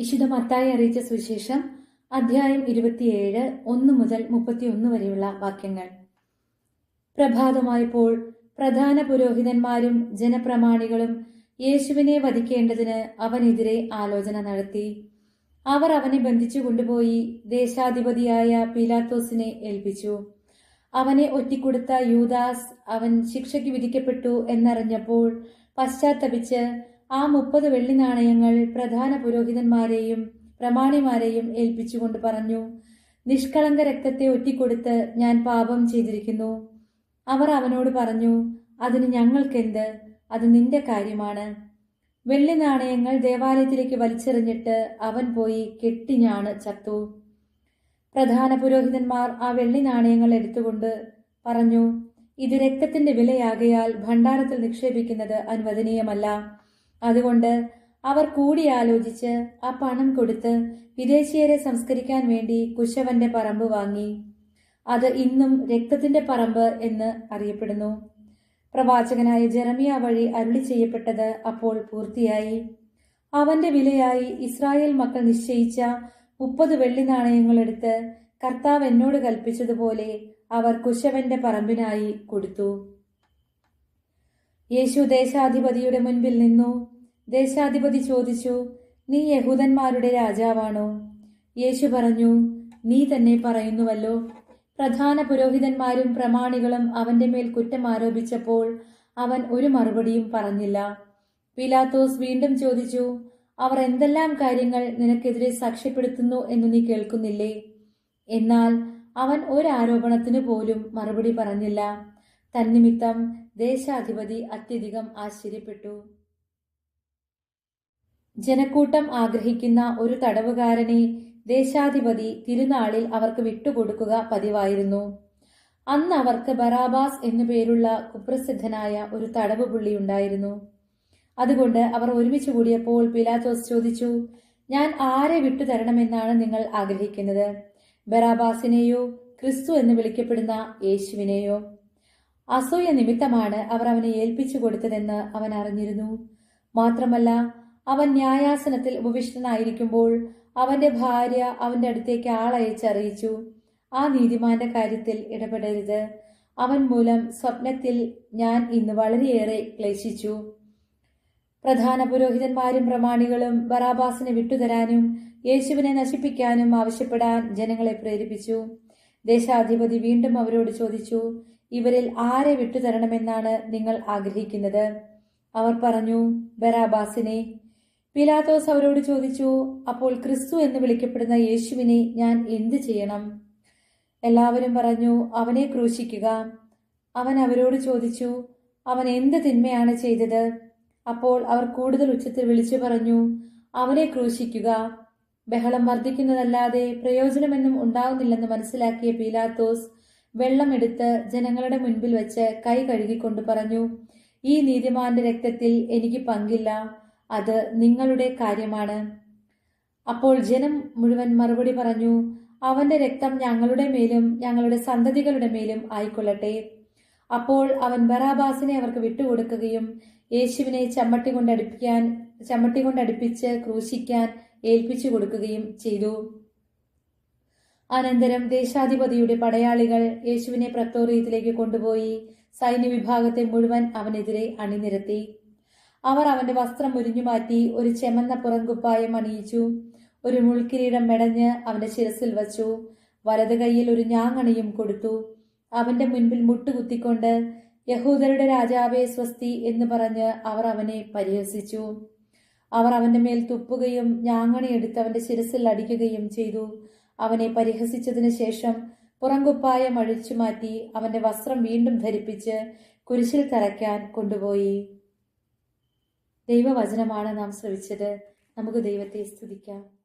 വിശുദ്ധ മത്തായി അറിയിച്ച സുവിശേഷം അധ്യായം ഇരുപത്തിയേഴ് ഒന്ന് മുതൽ മുപ്പത്തിയൊന്ന് വരെയുള്ള വാക്യങ്ങൾ. പ്രഭാതമായപ്പോൾ പ്രധാന പുരോഹിതന്മാരും ജനപ്രമാണികളും യേശുവിനെ വധിക്കേണ്ടതിന് അവനെതിരെ ആലോചന നടത്തി. അവർ അവനെ ബന്ധിച്ചു കൊണ്ടുപോയി ദേശാധിപതിയായ പീലാത്തോസിനെ ഏൽപ്പിച്ചു. അവനെ ഒറ്റിക്കൊടുത്ത യൂദാസ് അവൻ ശിക്ഷയ്ക്ക് വിധിക്കപ്പെട്ടു എന്നറിഞ്ഞപ്പോൾ പശ്ചാത്തപിച്ച് ആ മുപ്പത് വെള്ളി നാണയങ്ങൾ പ്രധാന പുരോഹിതന്മാരെയും പ്രമാണിമാരെയും ഏൽപ്പിച്ചുകൊണ്ട് പറഞ്ഞു നിഷ്കളങ്ക രക്തത്തെ ഒറ്റിക്കൊടുത്ത് ഞാൻ പാപം ചെയ്തിരിക്കുന്നു. അവർ അവനോട് പറഞ്ഞു അതിന് ഞങ്ങൾക്കെന്ത്? അത് നിന്റെ കാര്യമാണ്. വെള്ളി നാണയങ്ങൾ ദേവാലയത്തിലേക്ക് വലിച്ചെറിഞ്ഞിട്ട് അവൻ പോയി കെട്ടിഞ്ഞാണ് ചത്തു. പ്രധാന പുരോഹിതന്മാർ ആ വെള്ളി നാണയങ്ങൾ എടുത്തുകൊണ്ട് പറഞ്ഞു ഇത് രക്തത്തിന്റെ വിലയാകയാൽ ഭണ്ഡാരത്തിൽ നിക്ഷേപിക്കുന്നത് അനുവദനീയമല്ല. അതുകൊണ്ട് അവർ കൂടിയാലോചിച്ച് ആ പണം കൊടുത്ത് വിദേശീയരെ സംസ്കരിക്കാൻ വേണ്ടി കുശവന്റെ പറമ്പ് വാങ്ങി. അത് ഇന്നും രക്തത്തിന്റെ പറമ്പ് എന്ന് അറിയപ്പെടുന്നു. പ്രവാചകനായ ജെറമിയ വഴി അരുളി ചെയ്യപ്പെട്ടത് അപ്പോൾ പൂർത്തിയായി. അവന്റെ വിലയായി ഇസ്രായേൽ മക്കൾ നിശ്ചയിച്ച മുപ്പത് വെള്ളി നാണയങ്ങളെടുത്ത് കർത്താവ് എന്നോട് കൽപ്പിച്ചതുപോലെ അവർ കുശവന്റെ പറമ്പിനായി കൊടുത്തു. യേശു ദേശാധിപതിയുടെ മുൻപിൽ നിന്നു. ദേശാധിപതി ചോദിച്ചു നീ യഹൂദന്മാരുടെ രാജാവാണോ? യേശു പറഞ്ഞു നീ തന്നെ പറയുന്നുവല്ലോ. പ്രധാന പുരോഹിതന്മാരും പ്രമാണികളും അവന്റെ മേൽ കുറ്റം ആരോപിച്ചപ്പോൾ അവൻ ഒരു മറുപടിയും പറഞ്ഞില്ല. പിലാത്തോസ് വീണ്ടും ചോദിച്ചു അവർ എന്തെല്ലാം കാര്യങ്ങൾ നിനക്കെതിരെ സാക്ഷ്യപ്പെടുത്തുന്നു എന്ന് നീ കേൾക്കുന്നില്ലേ? എന്നാൽ അവൻ ഒരാരോപണത്തിനു പോലും മറുപടി പറഞ്ഞില്ല. തന്നിമിത്തം ദേശാധിപതി അത്യധികം ആശ്ചര്യപ്പെട്ടു. ജനക്കൂട്ടം ആഗ്രഹിക്കുന്ന ഒരു തടവുകാരനെ ദേശാധിപതി തിരുനാളിൽ അവർക്ക് വിട്ടുകൊടുക്കുക പതിവായിരുന്നു. അന്ന് അവർക്ക് ബറാബാസ് എന്നു പേരുള്ള കുപ്രസിദ്ധനായ ഒരു തടവ് പുള്ളി ഉണ്ടായിരുന്നു. അതുകൊണ്ട് അവർ ഒരുമിച്ച് കൂടിയപ്പോൾ പിലാത്തോസ് ചോദിച്ചു ഞാൻ ആരെ വിട്ടു തരണമെന്നാണ് നിങ്ങൾ ആഗ്രഹിക്കുന്നത്? ബറാബാസിനെയോ ക്രിസ്തു എന്ന് വിളിക്കപ്പെടുന്ന യേശുവിനെയോ? അസൂയ നിമിത്തമാണ് അവർ അവനെ ഏൽപ്പിച്ചു കൊടുത്തതെന്ന് അവൻ അറിഞ്ഞിരുന്നു. മാത്രമല്ല അവൻ ന്യായാസനത്തിൽ ഉപവിഷ്ടനായിരിക്കുമ്പോൾ അവന്റെ ഭാര്യ അവന്റെ അടുത്തേക്ക് ആളയച്ചറിയിച്ചു ആ നീതിമാന്റെ കാര്യത്തിൽ ഇടപെടരുത്. അവൻ മൂലം സ്വപ്നത്തിൽ ഞാൻ ഇന്ന് വളരെയേറെ ക്ലേശിച്ചു. പ്രധാന പുരോഹിതന്മാരും പ്രമാണികളും ബറാബാസിനെ വിട്ടുതരാനും യേശുവിനെ നശിപ്പിക്കാനും ആവശ്യപ്പെടാൻ ജനങ്ങളെ പ്രേരിപ്പിച്ചു. ദേശാധിപതി വീണ്ടും അവരോട് ചോദിച്ചു ഇവരിൽ ആരെ വിട്ടുതരണമെന്നാണ് നിങ്ങൾ ആഗ്രഹിക്കുന്നത്? അവർ പറഞ്ഞു ബരാബാസിനെ. പിലാത്തോസ് അവരോട് ചോദിച്ചു അപ്പോൾ ക്രിസ്തു എന്ന് വിളിക്കപ്പെടുന്ന യേശുവിനെ ഞാൻ എന്തു ചെയ്യണം? എല്ലാവരും പറഞ്ഞു അവനെ ക്രൂശിക്കുക. അവൻ അവരോട് ചോദിച്ചു അവൻ എന്ത് തിന്മയാണ് ചെയ്തത്? അപ്പോൾ അവർ കൂടുതൽ ഉച്ചത്തിൽ വിളിച്ചു പറഞ്ഞു അവനെ ക്രൂശിക്കുക. ബഹളം വർദ്ധിക്കുന്നതല്ലാതെ പ്രയോജനമെന്നും ഉണ്ടാകുന്നില്ലെന്ന് മനസ്സിലാക്കിയ പീലാത്തോസ് വെള്ളമെടുത്ത് ജനങ്ങളുടെ മുൻപിൽ വെച്ച് കൈ കഴുകിക്കൊണ്ട് പറഞ്ഞു ഈ നീതിമാന്റെ രക്തത്തിൽ എനിക്ക് പങ്കില്ല. അത് നിങ്ങളുടെ കാര്യമാണ്. അപ്പോൾ ജനം മുഴുവൻ മറുപടി പറഞ്ഞു അവന്റെ രക്തം ഞങ്ങളുടെ മേലും ഞങ്ങളുടെ സന്തതികളുടെ മേലും ആയിക്കൊള്ളട്ടെ. അപ്പോൾ അവൻ ബറാബാസിനെ അവർക്ക് വിട്ടുകൊടുക്കുകയും യേശുവിനെ ചമ്മട്ടി കൊണ്ടടുപ്പിക്കാൻ ചമ്മട്ടി കൊണ്ടടുപ്പിച്ച് ക്രൂശിക്കാൻ ഏൽപ്പിച്ചു കൊടുക്കുകയും ചെയ്തു. അനന്തരം ദേശാധിപതിയുടെ പടയാളികൾ യേശുവിനെ പ്രത്തോറിയത്തിലേക്ക് കൊണ്ടുപോയി സൈന്യവിഭാഗത്തെ മുഴുവൻ അവനെതിരെ അണിനിരത്തി. അവർ അവന്റെ വസ്ത്രം ഉരിഞ്ഞു മാറ്റി ഒരു ചെമന്ന പുറംകുപ്പായം അണിയിച്ചു. ഒരു മുൾക്കിരീടം മെടഞ്ഞ് അവന്റെ ശിരസിൽ വച്ചു. വലത് കൈയിൽ ഒരു ഞാങ്ങണിയും കൊടുത്തു. അവന്റെ മുൻപിൽ മുട്ടുകുത്തിക്കൊണ്ട് യഹൂദരുടെ രാജാവേ സ്വസ്തി എന്ന് പറഞ്ഞ് അവർ അവനെ പരിഹസിച്ചു. അവർ അവന്റെ മേൽ തുപ്പുകയും ഞാങ്ങണി എടുത്ത് അവന്റെ ശിരസിൽ അടിക്കുകയും ചെയ്തു. അവനെ പരിഹസിച്ചതിന് ശേഷം പുറങ്കുപ്പായം അഴിച്ചു മാറ്റി അവന്റെ വസ്ത്രം വീണ്ടും ധരിപ്പിച്ച് കുരിശിൽ തറയ്ക്കാൻ കൊണ്ടുപോയി. ദൈവവചനമാണ് നാം ശ്രവിച്ചത്. നമുക്ക് ദൈവത്തെ സ്തുതിക്കാം.